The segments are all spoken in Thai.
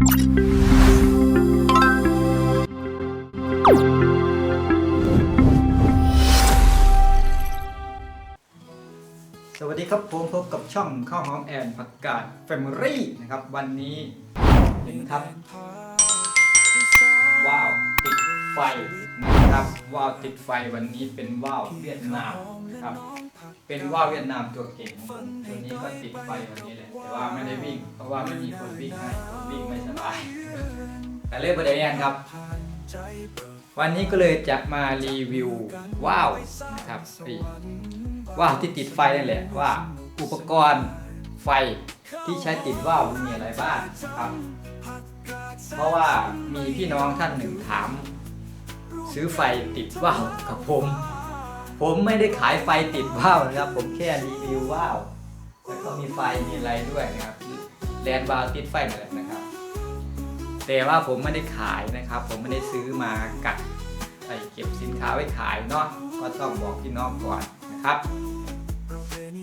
สวัสดีครับผมพบกับช่องข้าวหอมแอนผักกาดแฟมิลี่นะครับวันนี้เห็นครับว้าวติดไฟนะครับว้าวติดไฟวันนี้เป็นว้าวเวียดนามครับเป็นว่าวเวียดนามตัวเก่งของผมตัวนี้ก็ติดไฟวันนี้แหล ว่าไม่ได้วิ่ง เพราะว่าไม่มีคนวิ่งให้วิ่งไม่สบายแต่เล่นประเด็นครับ วันนี้ก็เลยจะมารีวิวว้าวนะครับนี่ว้าวที่ติดไฟนั่นแหละว่าอุปกรณ์ไฟที่ใช้ติดว่าวมีอะไรบ้างนะครับ เพราะว่ามีพี่น้องท่านหนึ่งถาม ซื้อไฟติดว่าวกับผม ผมไม่ได้ขายไฟติดว่าวนะครับ ผมแค่รีวิวว่าว แล้วก็มีไฟมีอะไรด้วยนะครับแลนด์วาลติดไฟนั่นแหละนะครับ แต่ว่าผมไม่ได้ขายนะครับ ผมไม่ได้ซื้อมากัดใส่เก็บสินค้าไว้ขายเนาะก็ต้องบอกพี่น้องก่อนนะครับ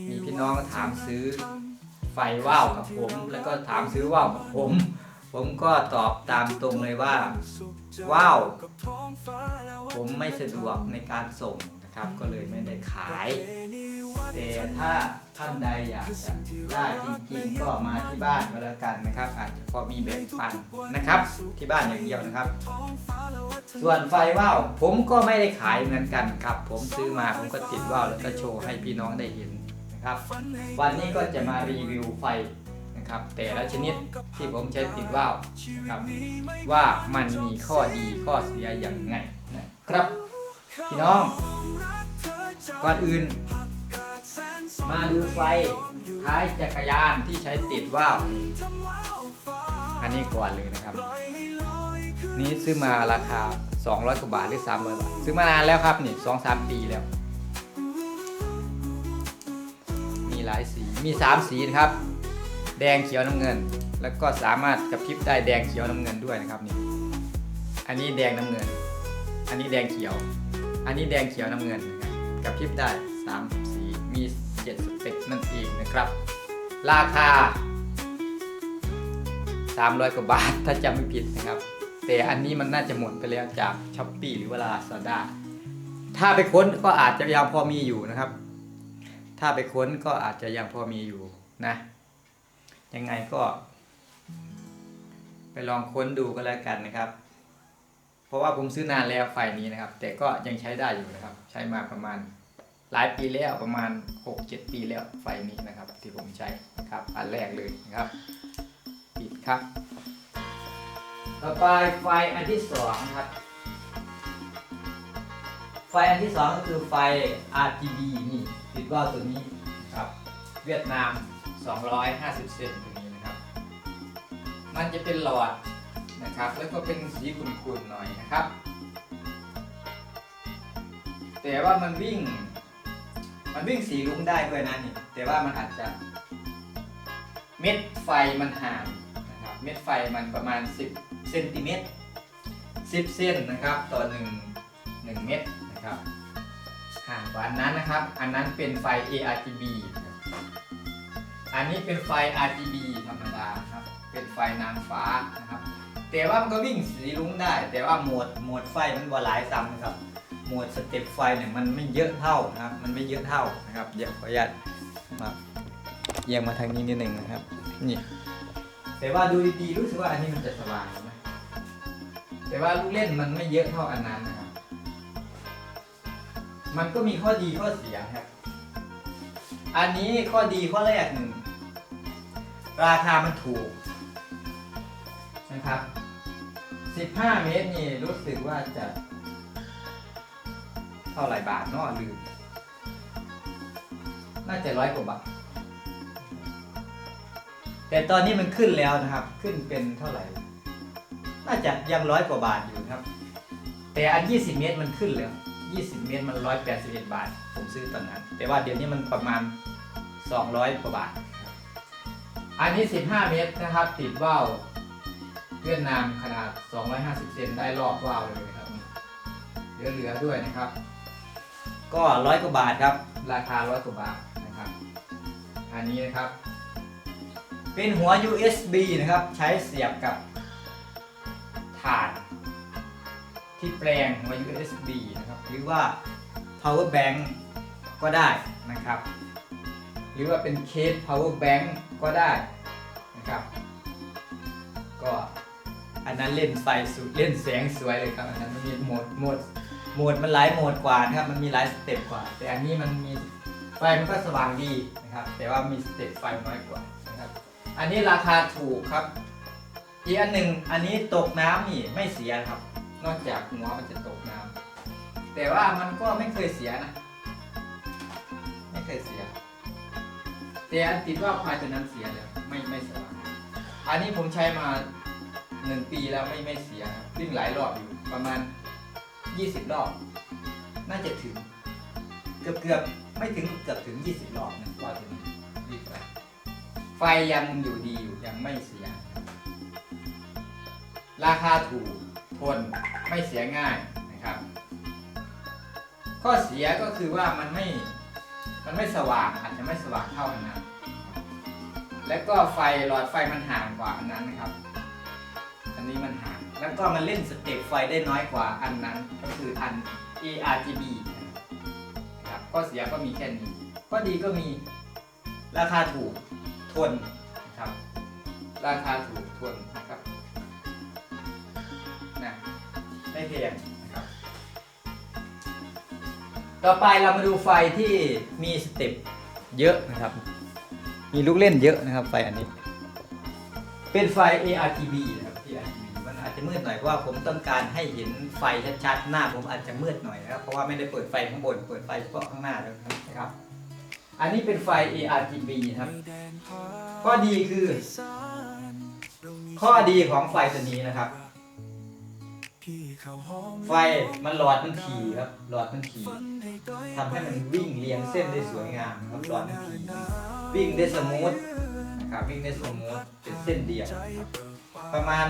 มีพี่น้องถามซื้อไฟว่าวกับผม แล้วก็ถามซื้อว่าวกับผม ผมก็ตอบตามตรงเลยว่าว้าวผมไม่สะดวกในการส่งนะครับ ก็เลยไม่ได้ขาย แต่ถ้า ท่านใดอยากจะได้จริงๆก็มาที่บ้านก็แล้วกันนะครับ อาจจะพอมีแบ่งปันนะครับ ที่บ้านอย่างเดียวนะครับ ส่วนไฟว่าวผมก็ไม่ได้ขายเหมือนกันครับ ผมซื้อมาผมก็ติดว่าวแล้วก็โชว์ให้พี่น้องได้เห็นนะครับ วันนี้ก็จะมารีวิวไฟนะครับ แต่ละชนิดที่ผมใช้ติดว่าวนะครับ ว่ามันมีข้อดีข้อเสียอย่างไงนะครับ พี่น้องก่อนอื่น มาดูไฟท้ายจักรยานที่ใช้ติดว่าวอันนี้ก่อนเลยนะครับ นี้ซื้อมาราคา 200กว่าบาทหรือ300บาทซื้อมานานแล้วครับนี่2-3ปีแล้ว มีหลายสีมี 3 สีนะครับ แดงเขียวน้ำเงิน แล้วก็สามารถกระพริบได้แดงเขียวน้ำเงินด้วยนะครับนี่อันนี้แดงน้ำเงิน อันนี้แดงเขียว อันนี้แดงเขียวน้ำเงินนะครับกระพริบได้3 สีมี7สเปคนั่นเองนะครับ ราคา 300 กว่าบาทถ้าจำไม่ผิดนะครับ แต่อันนี้มันน่าจะหมดไปแล้วจากช้อปปีหรือเวลาซาด้าถ้าไปค้นก็อาจจะยังพอมีอยู่นะครับ ถ้าไปค้นก็อาจจะยังพอมีอยู่นะ ยังไงก็ ไปลองค้นดูก็แล้วกันนะครับเพราะว่าผมซื้อนานแล้วไฟนี้นะครับ แต่ก็ยังใช้ได้อยู่นะครับ ใช้มาประมาณ หลายปีแล้วประมาณ 6-7 ปีแล้วไฟนี้นะครับที่ผมใช้นะครับอันแรกเลยนะครับปิดครับ ต่อไปไฟอันที่สองครับ ไฟอันที่สองก็คือไฟ RGB นี่ติดว่าตัวนี้ครับเวียดนาม 250 เซนตัวนี้นะครับ มันจะเป็นหลอดนะครับแล้วก็เป็นสีขุ่นๆหน่อยนะครับ แต่ว่ามันวิ่ง มันวิ่งสีลุ้งได้ด้วยนะนี่ แต่ว่ามันอาจจะ เม็ดไฟมันห่างนะครับ เม็ดไฟมันประมาณ 10เซนติเมตร10เซนนะครับ ต่อ1 1เม็ดนะครับห่างกว่าอันนั้นนะครับ อันนั้นเป็นไฟ ARGB ครับอันนี้เป็นไฟ RGB ธรรมดาครับ เป็นไฟนางฟ้านะครับ แต่ว่ามันก็วิ่งสีลุ้งได้ แต่ว่าโหมดโหมดไฟมันบ่หลายซ้ำนะครับ หมวดสเต็ปไฟเนี่ยมันไม่เยอะเท่านะครับ มันไม่เยอะเท่านะครับเดี๋ยวขออนุญาตมาเอียงมาทางนี้นิดหนึ่งนะครับนี่แต่ว่าดูดีๆรู้สึกว่าอันนี้มันจะสว่างนะแต่ว่าลูกเล่นมันไม่เยอะเท่าอันนั้นนะครับ มันก็มีข้อดีข้อเสียครับ อันนี้ข้อดีข้อแรกหนึ่งราคามันถูกนะครับ 15 เมตรนี่รู้สึกว่าจะ ท่าไหร่บาทเนาะลืม น่าจะร้อยกว่าบาท แต่ตอนนี้มันขึ้นแล้วนะครับ ขึ้นเป็นเท่าไหร่ น่าจะยังร้อยกว่าบาทอยู่ครับ แต่อัน 20 เมตรมันขึ้นแล้ว 20 เมตรมัน 181 บาท ผมซื้อตอนนั้น แต่ว่าเดี๋ยวนี้มันประมาณ 200 กว่าบาท อันนี้ 15 เมตรนะครับ ติดว่าวเวียดนามขนาด 250 เซนได้รอบว่าวเลยครับ เหลือๆด้วยนะครับ ก็ร้อยกว่าบาทครับ ราคาร้อยกว่าบาทนะครับอันนี้นะครับ เป็นหัว USB นะครับ ใช้เสียบกับผ่านที่แปลงมา USB นะครับ หรือว่า power bank ก็ได้นะครับ หรือว่าเป็นเคส power bank ก็ได้นะครับ ก็อันนั้นเล่นไฟสุดเล่นแสงสวยเลยครับ อันนั้นมันมีโหมดโหมด โหมดมันหลายโหมดกว่านะครับ มันมีหลายสเต็ปกว่า แต่อันนี้มันมีไฟมันก็สว่างดีนะครับ แต่ว่ามีสเต็ปไฟน้อยกว่านะครับ อันนี้ราคาถูกครับ อีกอันหนึ่งอันนี้ตกน้ำนี่ไม่เสียครับ นอกจากหัวมันจะตกน้ำแต่ว่ามันก็ไม่เคยเสียนะ ไม่เคยเสีย แต่อันติดว่าควายตัวนั้นเสียเลยไม่ไม่สว่างอันนี้ผมใช้มาหนึ่งปีแล้วไม่ไม่เสียครับวิ่งหลายรอบอยู่ประมาณ 20 รอบ น่าจะถึง เกือบเกือบไม่ถึงเกือบถึง 20 รอบนะว่าตัวนี้วิ่งไปไฟยังอยู่ดีอยู่ยังไม่เสีย ราคาถูกทนไม่เสียง่ายนะครับ ข้อเสียก็คือว่ามันไม่มันไม่สว่างอาจจะไม่สว่างเท่าอันนั้น และก็ไฟหลอดไฟมันห่างกว่าอันนั้นนะครับ อันนี้มันห่าง แล้วก็มันเล่นสเต็ปไฟได้น้อยกว่าอันนั้นก็คืออัน ARGB นะครับข้อเสียก็มีแค่นี้ข้อดีก็มีราคาถูกทนนะครับ ราคาถูกทนนะครับนะไม่แพงนะครับ ต่อไปเรามาดูไฟที่มีสเต็ปเยอะนะครับ มีลูกเล่นเยอะนะครับไฟอันนี้ เป็นไฟ ARGB นะ จะมืดหน่อยเพราะว่าผมต้องการให้เห็นไฟชัดๆหน้าผมอาจจะมืดหน่อยนะครับเพราะว่าไม่ได้เปิดไฟข้างบนเปิดไฟเฉพาะข้างหน้าแล้วนะครับ อันนี้เป็นไฟ ARGB นะครับ ข้อดีคือ ข้อดีของไฟตัวนี้นะครับไฟมันหลอดมันถี่ครับหลอดมันถี่ทำให้มันวิ่งเรียงเส้นได้สวยงามครับหลอดมันถี่วิ่งได้สมูทนะครับวิ่งได้สมูทเป็นเส้นเดียวประมาณ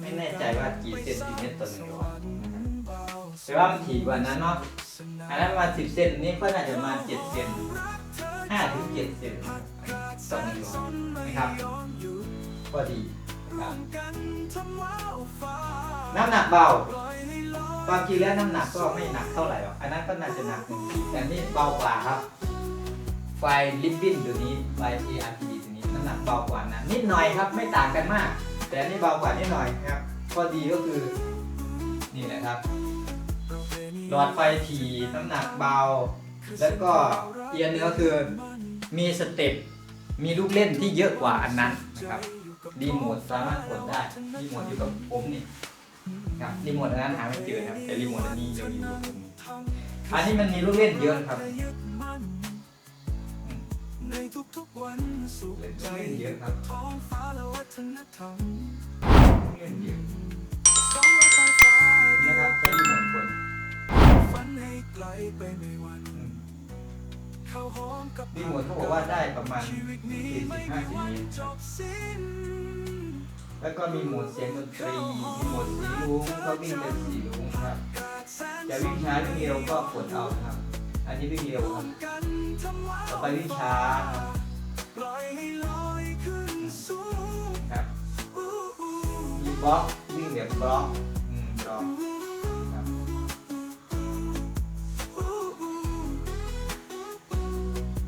ไม่แน่ใจว่ากี่เซนติเมตรต่อหนึ่งหลอดแต่ว่ามันถี่กว่านั้นเนาะอันนั้นมาสิบเซนนี้ก็น่าจะมาเจ็ดเซนห้าถึงเจ็ดเซนต่อหนึ่งหลอดนะครับก็ดีนะครับน้ำหนักเบาความจริงแล้วน้ำหนักก็ไม่หนักเท่าไหร่หรอกอันนั้นก็น่าจะหนักหนึ่งแต่นี่เบากว่าครับ ไฟลิปบิ้นตัวนี้ไฟ ARGB ตัวนี้น้ำหนักเบากว่านะนิดหน่อยครับไม่ต่างกันมาก แต่อันนี้เบากว่านิดหน่อยครับข้อดีก็คือนี่แหละครับ หลอดไฟถี่น้ำหนักเบา แล้วก็เอียนเนื้อคือมีสเต็ปมีลูกเล่นที่เยอะกว่าอันนั้นนะครับรีโมทสามารถกดได้รีโมทอยู่กับผมนี่ครับรีโมทอันนั้นหาไม่เจอครับแต่รีโมทอันนี้ยังอยู่กับผมอันนี้มันมีลูกเล่นเยอะครับ ในทุกๆวันสุขเล่นใจเล่นเยอะครับท้องฟ้าและวัฒนธรรมเล่นเยอะสองร้อยฟ้าฟ้านะครับใช้รีโมทกดฝันให้ไกลไปในวันอืมเข้าห้องกับรีโมทเขาบอกว่าได้ประมาณชีวิตนี้40ไม่มี50วันเมตรจบสิ้นแล้วก็มีโหมดเสียงดนตรีมีโหมดสีรุ้งก็วิ่งเป็นสีรุ้งครับจะวิ่งช้าวิ่งเร็วก็กดเอาครับ อันนี้วิ่งเร็วครับกันทำว่า ต่อไปวิ่งช้าครับปล่อยให้ลอยขึ้นสูงครับอู้อู้มีบล็อกวิ่งแบบบล็อกอืมบล็อกครับอู้อู้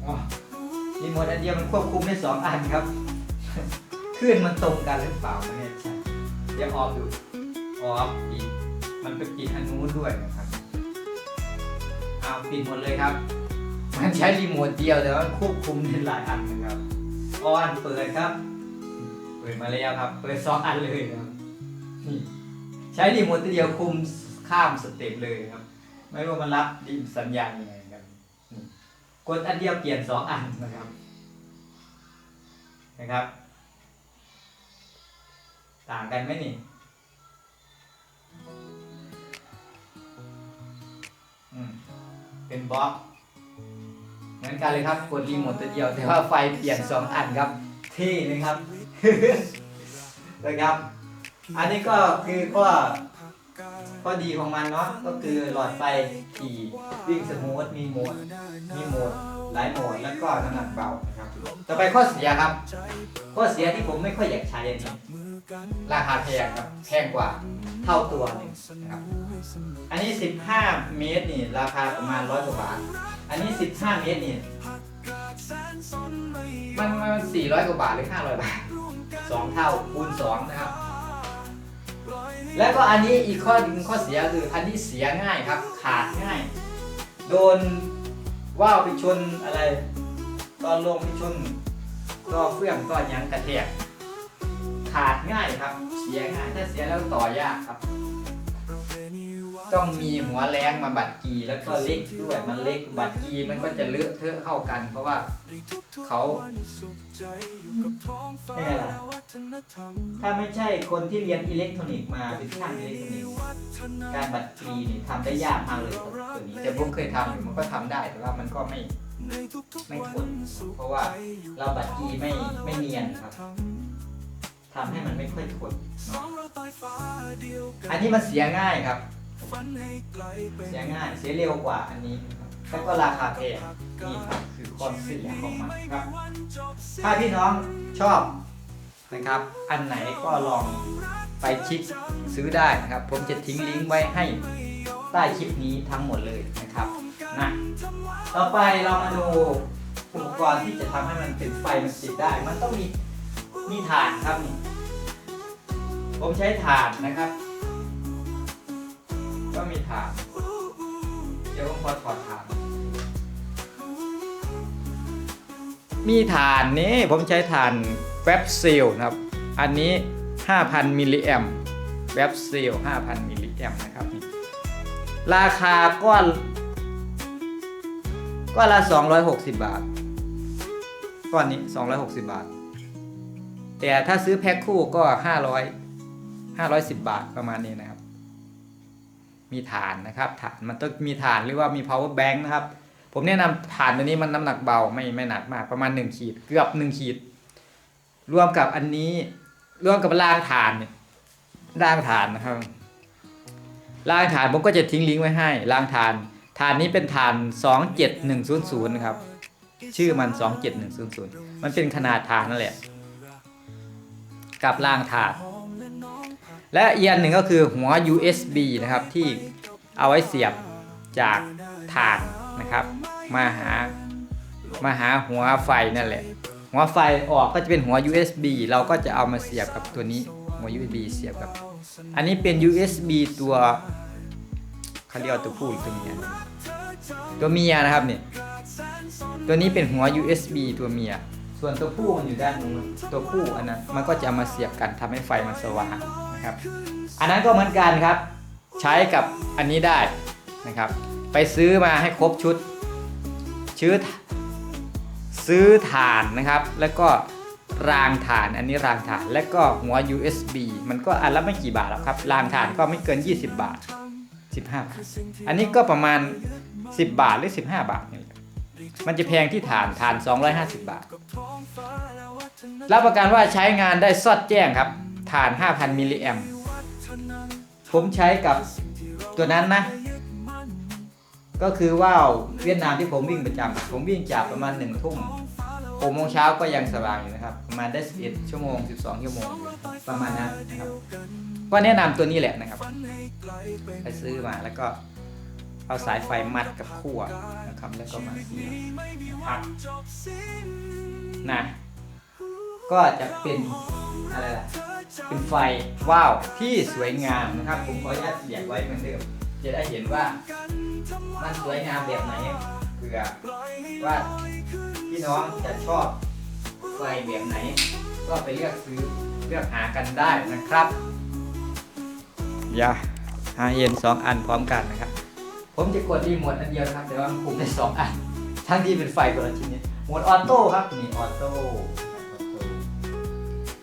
อ๋อรีโมทอันเดียวมันควบคุมได้สองอันครับคลื่นมันตรงกันหรือเปล่าไม่แน่ใจเดี๋ยวออฟดูออฟปิดมันไปปิดอันนู้นด้วยนะครับเอาปิดหมดเลยครับ มันใช้รีโมทเดียวแต่ว่าควบคุมได้หลายอันนะครับออนเปิดครับ เปิดมาแล้วครับ เปิดสองอันเลยครับนี่ใช้รีโมทตัวเดียวคุมข้ามสเต็ปเลยครับ ไม่ว่ามันรับดิสัญญาณยังไงครับกดอันเดียวเปลี่ยนสองอันนะครับ นะครับ ต่างกันไหมนี่เป็นบล็อก เหมือนกันเลยครับกดรีโมทตัวเดียว แต่ว่าไฟเปลี่ยนสองอันครับเท่เลยครับนะครับ อันนี้ก็คือข้อข้อดีของมันเนาะก็คือหลอดไฟขี่วิ่งสมูทมีโหมด มีโหมดหลายโหมดแล้วก็น้ำหนักเบานะครับ ต่อไปข้อเสียครับ ข้อเสียที่ผมไม่ค่อยอยากใช้อันนี้ราคาแพงครับแพงกว่าเท่าตัวหนึ่งนะครับ อันนี้ 15 เมตรนี่ราคาประมาณร้อยกว่าบาท อันนี้ 15 เมตรนี่มันมัน400 กว่าบาทหรือ 500 บาทสองเท่าคูณสองนะครับ แล้วก็อันนี้อีกข้อหนึ่งข้อเสียคืออันนี้เสียง่ายครับ ขาดง่าย โดนว่าวไปชนอะไร ตอนลงไปชนก็เฟื่องก็หยังกระแทกขาดง่ายครับ เสียง่ายถ้าเสียแล้วต่อยากครับ ต้องมีหัวแรงมาบัดกีแล้วก็เล็กด้วยมันเล็กบัดกีมันก็จะเลอะเทอะเข้ากัน เพราะว่าเขาไม่ไงล่ะถ้าไม่ใช่คนที่เรียนอิเล็กทรอนิกส์มาเป็นช่างอิเล็กทรอนิกส์การบัดกีนี่ทำได้ยากมากเลยตัวนี้แต่ผมเคยทำอยู่มันก็ทำได้แต่ว่ามันก็ไม่ไม่ทนเพราะว่าเราบัดกีไม่ไม่เนียนครับทำให้มันไม่ค่อยทนเนาะ อันนี้มันเสียง่ายครับ เสียง่าย เสียเร็วกว่าอันนี้แล้วก็ราคาแพงนี่ครับคือข้อเสียของมันครับ ถ้าพี่น้องชอบนะครับ อันไหนก็ลองไปคลิกซื้อได้นะครับ ผมจะทิ้งลิงก์ไว้ให้ใต้คลิปนี้ทั้งหมดเลยนะครับนะต่อไปเรามาดูอุปกรณ์ที่จะทำให้มันเป็นไฟมันติดได้ มันต้องมีมีถ่านครับนี่ ผมใช้ถ่านนะครับ ก็มีถ่าน เดี๋ยวผมขอถอดถ่าน มีถ่านนี้ผมใช้ถ่านแวบเซลนะครับ อันนี้ 5,000 มิลลิแอมแวบเซล5,000 มิลลิแอมนะครับ ราคาก้อนก้อนละ 260 บาทก้อนนี้ 260 บาท แต่ถ้าซื้อแพ็คคู่ก็ 500 510 บาทประมาณนี้นะครับ มีฐานนะครับฐานมันต้องมีฐานหรือว่ามี power bank นะครับ ผมแนะนำฐานตัวนี้มันน้ำหนักเบาไม่ไม่หนักมากประมาณ 1 ขีดเกือบ 1 ขีด รวมกับอันนี้รวมกับรางฐานเนี่ยรางฐานนะครับรางฐานผมก็จะทิ้งลิงก์ไว้ให้รางฐานฐานนี้เป็นฐาน 27100นะครับชื่อมัน 27100 มันเป็นขนาดฐานนั่นแหละ กับรางฐาน และอีกอันหนึ่งก็คือหัว USB นะครับที่เอาไว้เสียบจากฐานนะครับมาหามาหาหัวไฟนั่นแหละ หัวไฟออกก็จะเป็นหัว USB เราก็จะเอามาเสียบกับตัวนี้หัว USB เสียบกับ อันนี้เป็น USB ตัวเขาเรียกตัวผู้หรือตัวเมียตัวเมียนะครับเนี่ยตัวนี้เป็นหัว USB ตัวเมีย ส่วนตัวผู้มันอยู่ด้านนู้นตัวผู้อันนั้นมันก็จะเอามาเสียบกันทำให้ไฟมันสว่าง นะครับ อันนั้นก็เหมือนกันครับ ใช้กับอันนี้ได้นะครับ ไปซื้อมาให้ครบชุดชื้อซื้อฐานนะครับ แล้วก็รางฐานอันนี้รางฐานและก็หัว USB มันก็อันละไม่กี่บาทหรอกครับ รางฐานก็ไม่เกิน 20 บาท 15 บาท อันนี้ก็ประมาณ 10 บาทหรือ 15 บาทนี่มันจะแพงที่ฐานฐาน 250 บาท รับประกันว่าใช้งานได้สอดแจ้งครับ ฐาน 5,000 มิลลิแอมผมใช้กับตัวนั้นนะ ก็คือว่าวเวียดนามที่ผมวิ่งประจำผมวิ่งจากประมาณ1ทุ่ม6โมงเช้าก็ยังสว่างอยู่นะครับ ประมาณได้11ชั่วโมง12ชั่วโมง ประมาณนั้นนะครับก็แนะนำตัวนี้แหละนะครับ ไปซื้อมาแล้วก็เอาสายไฟมัดกับขั้วนะครับ แล้วก็มาเสียบพักนะ ก็จะเป็นอะไรล่ะ เป็นไฟว้าวที่สวยงามนะครับ ผมขออนุญาตเสียบไว้เหมือนเดิมจะได้เห็นว่ามันสวยงามแบบไหนเผื่อว่าพี่น้องจะชอบไฟแบบไหน ก็ไปเลือกซื้อเลือกหากันได้นะครับอย่าหาเย็นสองอันพร้อมกันนะครับ ผมจะกดรีโมทอันเดียวนะครับ แต่ว่ามันคุมได้สองอัน ทั้งที่เป็นไฟคนละชิ้นนี้โหมดออโต้ครับนี่ออโต้ออโต้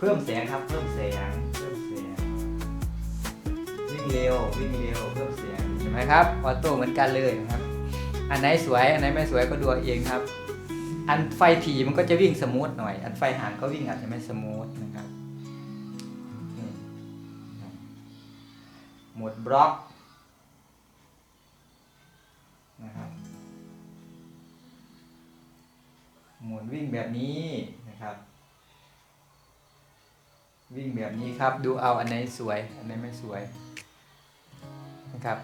เพิ่มแสงครับ เพิ่มแสง เพิ่มแสง วิ่งเร็ว วิ่งเร็ว เพิ่มเสียงเห็นไหมครับ ออโต้เหมือนกันเลยนะครับ อันไหนสวย อันไหนไม่สวยก็ดูเอาเองครับ อันไฟถี่มันก็จะวิ่งสมูทหน่อย อันไฟห่างก็วิ่งอาจจะไม่สมูทนะครับหมดบล็อกนะครับหมุนวิ่งแบบนี้นะครับ วิ่งแบบนี้ครับ ดูเอาอันไหนสวย อันไหนไม่สวยนะครับ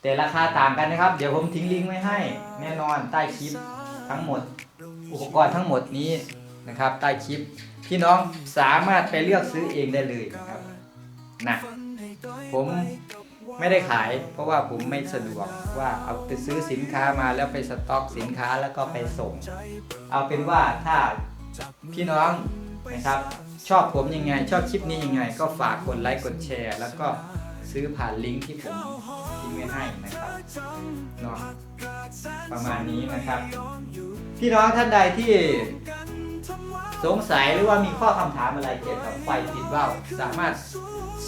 แต่ราคาต่างกันนะครับ เดี๋ยวผมทิ้งลิงก์ไว้ให้ แน่นอนใต้คลิปทั้งหมด อุปกรณ์ทั้งหมดนี้นะครับ ใต้คลิปพี่น้องสามารถไปเลือกซื้อเองได้เลยนะครับนะผมไม่ได้ขาย เพราะว่าผมไม่สะดวกว่าเอาไปซื้อสินค้ามาแล้วไปสต็อกสินค้าแล้วก็ไปส่ง เอาเป็นว่าถ้าพี่น้องนะครับ ชอบผมยังไง ชอบคลิปนี้ยังไง ก็ฝากกดไลค์กดแชร์ แล้วก็ซื้อผ่านลิงก์ที่ผมทิ้งไว้ให้นะครับเนาะประมาณนี้นะครับ พี่น้องท่านใดที่สงสัยหรือว่ามีข้อคำถามอะไรเกี่ยวกับไฟติดว่าวสามารถ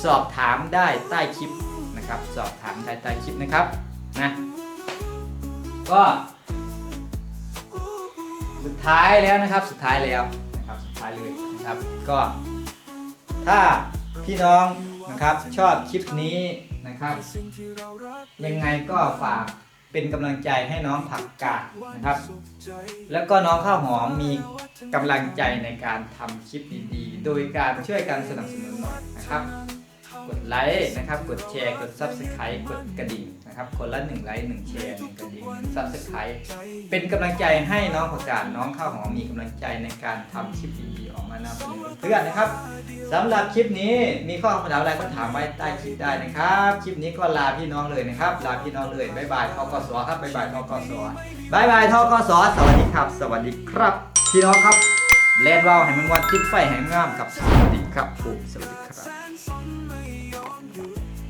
สอบถามได้ใต้คลิปนะครับ สอบถามได้ใต้คลิปนะครับนะก็สุดท้ายแล้วนะครับสุดท้ายแล้วนะครับสุดท้ายเลย ครับ ก็ถ้าพี่น้องนะครับชอบคลิปนี้นะครับ ยังไงก็ฝากเป็นกำลังใจให้น้องผักกาดนะครับ แล้วก็น้องข้าวหอมมีกำลังใจในการทำคลิปดีๆ โดยการช่วยกันสนับสนุนหน่อยนะครับ กดไลค์นะครับ กดแชร์ กด Subscribe กดกระดิ่งนะครับ คนละ1ไลค์1แชร์1กระดิ่ง Subscribe เป็นกำลังใจให้น้องผักกาดน้องข้าวหอมมีกำลังใจในการทำคลิปดีๆออกมานำเสนอเพื่อนนะครับสำหรับคลิปนี้มีข้อคำถามอะไรก็ถามไว้ใต้คลิปได้นะครับ คลิปนี้ก็ลาพี่น้องเลยนะครับ ลาพี่น้องเลยบ๊ายบายทกสครับบ๊ายบายทกสบ๊ายบายทกสสวัสดีครับ สวัสดีครับ พี่น้องครับแลนด์วาวแห่งเมืองวันทิศไฟแห่งงามกับสวัสดีครับผมสวัสดี